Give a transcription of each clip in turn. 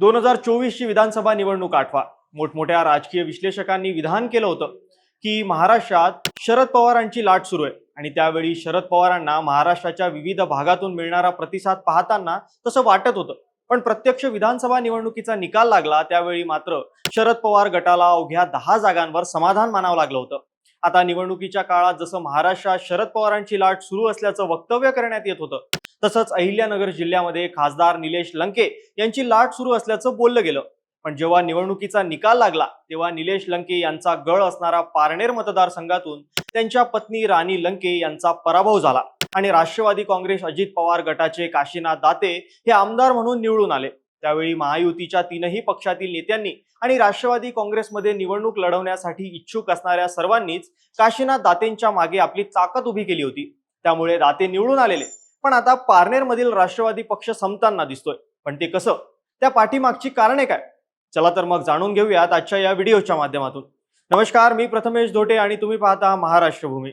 दोन हजार चोवीसची विधानसभा निवडणूक आठवा. मोठमोठ्या राजकीय विश्लेषकांनी विधान केलं होतं की महाराष्ट्रात शरद पवारांची लाट सुरू आहे. आणि त्यावेळी शरद पवारांना महाराष्ट्राच्या विविध भागातून मिळणारा प्रतिसाद पाहताना तसं वाटत होतं. पण प्रत्यक्ष विधानसभा निवडणुकीचा निकाल लागला त्यावेळी मात्र शरद पवार गटाला अवघ्या दहा जागांवर समाधान मानावं लागलं होतं. आता निवडणुकीच्या काळात जसं महाराष्ट्रात शरद पवारांची लाट सुरू असल्याचं वक्तव्य करण्यात येत होतं तसंच अहिल्यानगर जिल्ह्यामध्ये खासदार निलेश लंके यांची लाट सुरू असल्याचं बोललं गेलं. पण जेव्हा निवडणुकीचा निकाल लागला तेव्हा निलेश लंके यांचा गळ असणारा पारनेर मतदारसंघातून त्यांच्या पत्नी राणी लंके यांचा पराभव झाला आणि राष्ट्रवादी काँग्रेस अजित पवार गटाचे काशीनाथ दाते हे आमदार म्हणून निवडून आले. त्यावेळी महायुतीच्या तीनही पक्षातील नेत्यांनी आणि राष्ट्रवादी काँग्रेसमध्ये निवडणूक लढवण्यासाठी इच्छुक असणाऱ्या सर्वांनीच काशीनाथ दातेंच्या मागे आपली ताकद उभी केली होती. त्यामुळे दाते निवडून आलेले. पण आता पारनेरमधील राष्ट्रवादी पक्ष संपताना दिसतोय. पण ते कसं? त्या पाठीमागची कारणे काय? चला तर मग जाणून घेऊयात आजच्या या व्हिडिओच्या माध्यमातून. नमस्कार मी प्रथमेश धोटे आणि तुम्ही पाहता महाराष्ट्र भूमी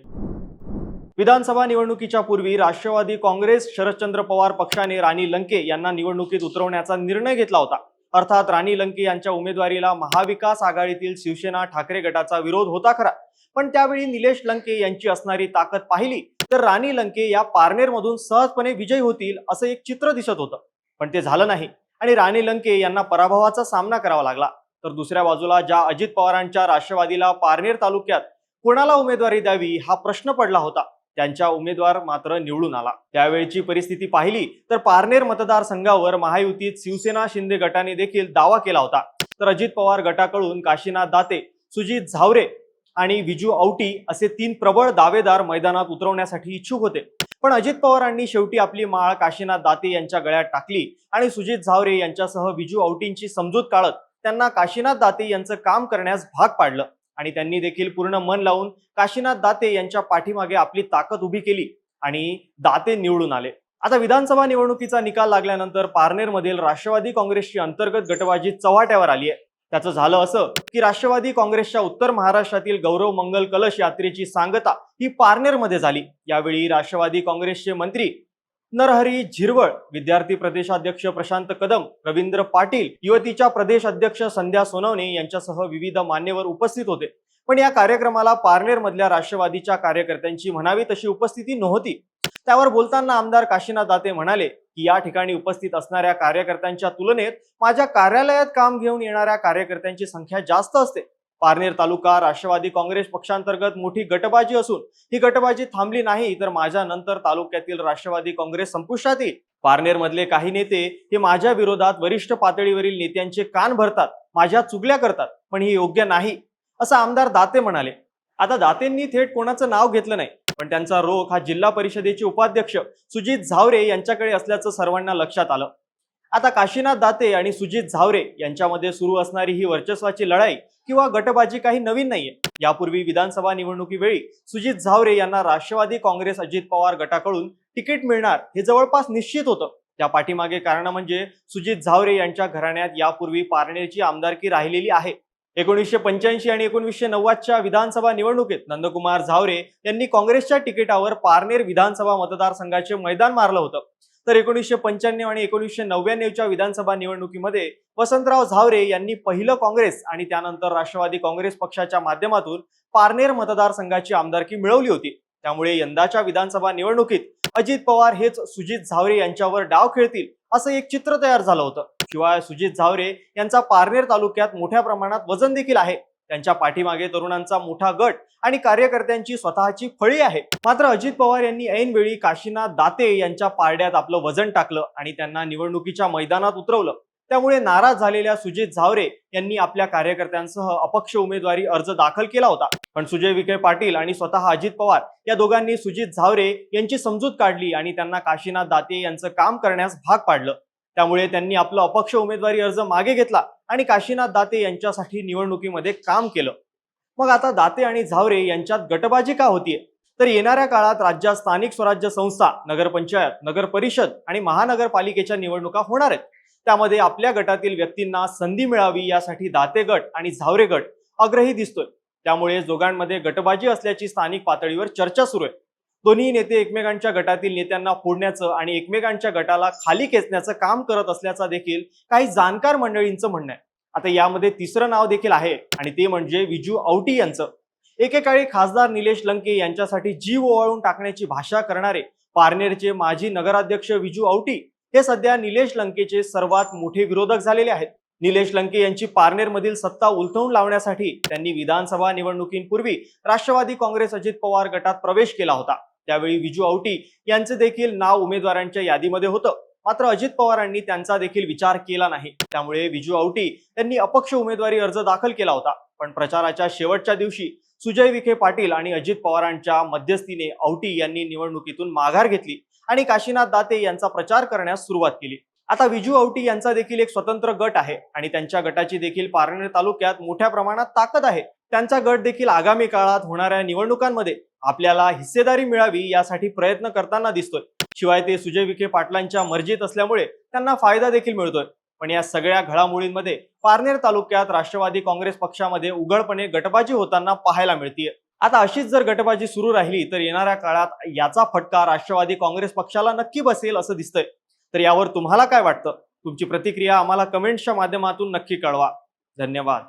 विधानसभा निवडणुकीच्या पूर्वी राष्ट्रवादी काँग्रेस शरदचंद्र पवार पक्षाने राणी लंके यांना निवडणुकीत उतरवण्याचा निर्णय घेतला होता. अर्थात राणी लंके यांच्या उमेदवारीला महाविकास आघाडीतील शिवसेना ठाकरे गटाचा विरोध होता खरा. पण त्यावेळी निलेश लंके यांची असणारी ताकद पाहिली तर राणी लंके या पारनेरमधून सहजपणे विजयी होतील असं एक चित्र दिसत होतं. पण ते झालं नाही आणि राणी लंके यांना पराभवाचा सामना करावा लागला. तर दुसऱ्या बाजूला ज्या अजित पवारांच्या राष्ट्रवादीला पारनेर तालुक्यात कोणाला उमेदवारी द्यावी हा प्रश्न पडला होता. त्यांच्या उमेदवार मात्र निवडून आला. त्यावेळची परिस्थिती पाहिली तर पारनेर मतदारसंघावर महायुतीत शिवसेना शिंदे गटाने देखील दावा केला होता. तर अजित पवार गटाकडून काशीनाथ दाते सुजित झावरे आणि विजू औटी असे तीन प्रबळ दावेदार मैदानात उतरवण्यासाठी इच्छुक होते. पण अजित पवारांनी शेवटी आपली माळ काशीनाथ दाते यांच्या गळ्यात टाकली आणि सुजित झावरे यांच्यासह विजू औटींची समजूत काढत त्यांना काशीनाथ दाते यांचं काम करण्यास भाग पाडलं आणि त्यांनी देखील पूर्ण मन लावून काशीनाथ दाते यांच्या पाठीमागे आपली ताकद उभी केली आणि दाते निवडून आले. आता विधानसभा निवडणुकीचा निकाल लागल्यानंतर पारनेरमधील राष्ट्रवादी काँग्रेसची अंतर्गत गटबाजी चव्हाट्यावर आली आहे. त्याचं झालं असं की राष्ट्रवादी काँग्रेसच्या उत्तर महाराष्ट्रातील गौरव मंगल कलश यात्रेची सांगता ही पारनेरमध्ये झाली. यावेळी राष्ट्रवादी काँग्रेसचे मंत्री नरहरी झिरवळ विद्यार्थी प्रदेशाध्यक्ष प्रशांत कदम रवींद्र पाटील युवतीच्या प्रदेश अध्यक्ष संध्या सोनवणे यांच्यासह विविध मान्यवर उपस्थित होते. पण या कार्यक्रमाला पारनेर मधल्या राष्ट्रवादीच्या कार्यकर्त्यांची म्हणावी तशी उपस्थिती नव्हती. त्यावर बोलताना आमदार काशीनाथ दाते म्हणाले की या ठिकाणी उपस्थित असणाऱ्या कार्यकर्त्यांच्या तुलनेत माझ्या कार्यालयात काम घेऊन येणाऱ्या कार्यकर्त्यांची संख्या जास्त असते. पारनेर तालुका राष्ट्रवादी काँग्रेस पक्षांतर्गत मोठी गटबाजी असून ही गटबाजी थांबली नाही तर माझ्या नंतर तालुक्यातील राष्ट्रवादी काँग्रेस संपुष्टात येईल. पारनेर मधले काही नेते हे माझ्या विरोधात वरिष्ठ पातळीवरील नेत्यांचे कान भरतात माझ्या चुगल्या करतात पण हे योग्य नाही असं आमदार दाते म्हणाले. आता दातेंनी थेट कोणाचं नाव घेतलं नाही. पण त्यांचा रोख हा जिल्हा परिषदेचे उपाध्यक्ष सुजित झावरे यांच्याकडे असल्याचं सर्वांना लक्षात आलं. आता काशीनाथ दाते आणि सुजित झावरे यांच्यामध्ये सुरू असणारी ही वर्चस्वाची लढाई किंवा गटबाजी काही नवीन नाहीये. यापूर्वी विधानसभा निवडणुकीवेळी सुजित झावरे यांना राष्ट्रवादी काँग्रेस अजित पवार गटाकडून तिकीट मिळणार हे जवळपास निश्चित होतं. त्या पाठीमागे कारण म्हणजे सुजित झावरे यांच्या घराण्यात यापूर्वी पारनेरची आमदारकी राहिलेली आहे. एकोणीसशे पंच्याऐंशी आणि एकोणीसशे नव्वदच्या विधानसभा निवडणुकीत नंदकुमार झावरे यांनी काँग्रेसच्या तिकिटावर पारनेर विधानसभा मतदारसंघाचे मैदान मारलं होतं. तर एकोणीसशे पंच्याण्णव आणि एकोणीसशे नव्याण्णवच्या विधानसभा निवडणुकीमध्ये वसंतराव झावरे यांनी पहिलं काँग्रेस आणि त्यानंतर राष्ट्रवादी काँग्रेस पक्षाच्या माध्यमातून पारनेर मतदारसंघाची आमदारकी मिळवली होती. त्यामुळे यंदाच्या विधानसभा निवडणुकीत अजित पवार हेच सुजित झावरे यांच्यावर डाव खेळतील. असं एक चित्र तयार झालं होतं. शिवाय सुजित झावरे यांचा पारनेर तालुक्यात मोठ्या प्रमाणात वजन देखील आहे. त्यांच्या पाठीमागे तरुणांचा मोठा गट आणि कार्यकर्त्यांची स्वतःची फळी आहे. मात्र अजित पवार यांनी ऐनवेळी काशीनाथ दाते यांच्या पारड्यात आपलं वजन टाकलं आणि त्यांना निवडणुकीच्या मैदानात उतरवलं. त्यामुळे नाराज झालेल्या सुजित झावरे यांनी आपल्या कार्यकर्त्यांसह अपक्ष उमेदवारी अर्ज दाखल केला होता. पण सुजय विखे पाटील आणि स्वतः अजित पवार या दोघांनी सुजित झावरे यांची समजूत काढली आणि त्यांना काशीनाथ दाते यांचं काम करण्यास भाग पाडलं. त्यामुळे त्यांनी आपलं अपक्ष उमेदवारी अर्ज मागे घेतला आणि काशीनाथ दाते यांच्यासाठी निवडणुकीमध्ये काम केलं. मग आता दाते आणि झावरे यांच्यात गटबाजी का होतीये? तर येणाऱ्या काळात राज्यात स्थानिक स्वराज्य संस्था नगरपंचायत नगर परिषद आणि महानगरपालिकेच्या निवडणुका होणार आहेत. त्यामध्ये आपल्या गटातील व्यक्तींना संधी मिळावी यासाठी दाते गट आणि झावरे गट अग्रही दिसतोय. त्यामुळे दोघांमध्ये गटबाजी असल्याची स्थानिक पातळीवर चर्चा सुरू आहे. दोन्ही नेते एकमेकांच्या गटातील नेत्यांना फोडण्याचं आणि एकमेकांच्या गटाला खाली खेचण्याचं काम करत असल्याचा देखील काही जाणकार मंडळींचं म्हणणं आहे. आता यामध्ये तिसरं नाव देखील आहे आणि ते म्हणजे विजू औटी यांचं. एकेकाळी खासदार निलेश लंके यांच्यासाठी जीव ओवाळून टाकण्याची भाषा करणारे पारनेरचे माजी नगराध्यक्ष विजू औटी हे सध्या निलेश लंकेचे सर्वात मोठे विरोधक झालेले आहेत. निलेश लंके यांची पारनेरमधील सत्ता उलथवून लावण्यासाठी त्यांनी विधानसभा निवडणुकींपूर्वी राष्ट्रवादी काँग्रेस अजित पवार गटात प्रवेश केला होता. त्यावेळी विजू औटी यांचे देखील नाव उमेदवारांच्या यादीमध्ये होतं. मात्र अजित पवारांनी त्यांचा देखील विचार केला नाही. त्यामुळे विजू औटी यांनी अपक्ष उमेदवारी अर्ज दाखल केला होता. पण प्रचाराच्या शेवटच्या दिवशी सुजय विखे पाटील आणि अजित पवारांच्या मध्यस्थीने औटी यांनी निवडणुकीतून माघार घेतली. आणि काशीनाथ दाते यांचा प्रचार करण्यास सुरुवात केली. आता विजू औटी यांचा देखील एक स्वतंत्र गट आहे आणि त्यांच्या गटाची देखील पारनेर तालुक्यात मोठ्या प्रमाणात ताकद आहे. त्यांचा गट देखील आगामी काळात होणाऱ्या निवडणुकांमध्ये आपल्याला हिस्सेदारी मिळावी यासाठी प्रयत्न करताना दिसतोय. शिवाय ते सुजय विखे पाटलांच्या मर्जीत असल्यामुळे त्यांना फायदा देखील मिळतोय. पण या सगळ्या घडामोडींमध्ये पारनेर तालुक्यात राष्ट्रवादी काँग्रेस पक्षामध्ये उघडपणे गटबाजी होताना पाहायला मिळतीये. आता अशीच जर गटबाजी सुरू राहिली तर येणाऱ्या काळात याचा फटका राष्ट्रवादी काँग्रेस पक्षाला नक्की बसेल असं दिसतंय. तर यावर तुम्हाला काय वाटतं? तुमची प्रतिक्रिया आम्हाला कमेंट्सच्या माध्यमातून नक्की कळवा. धन्यवाद.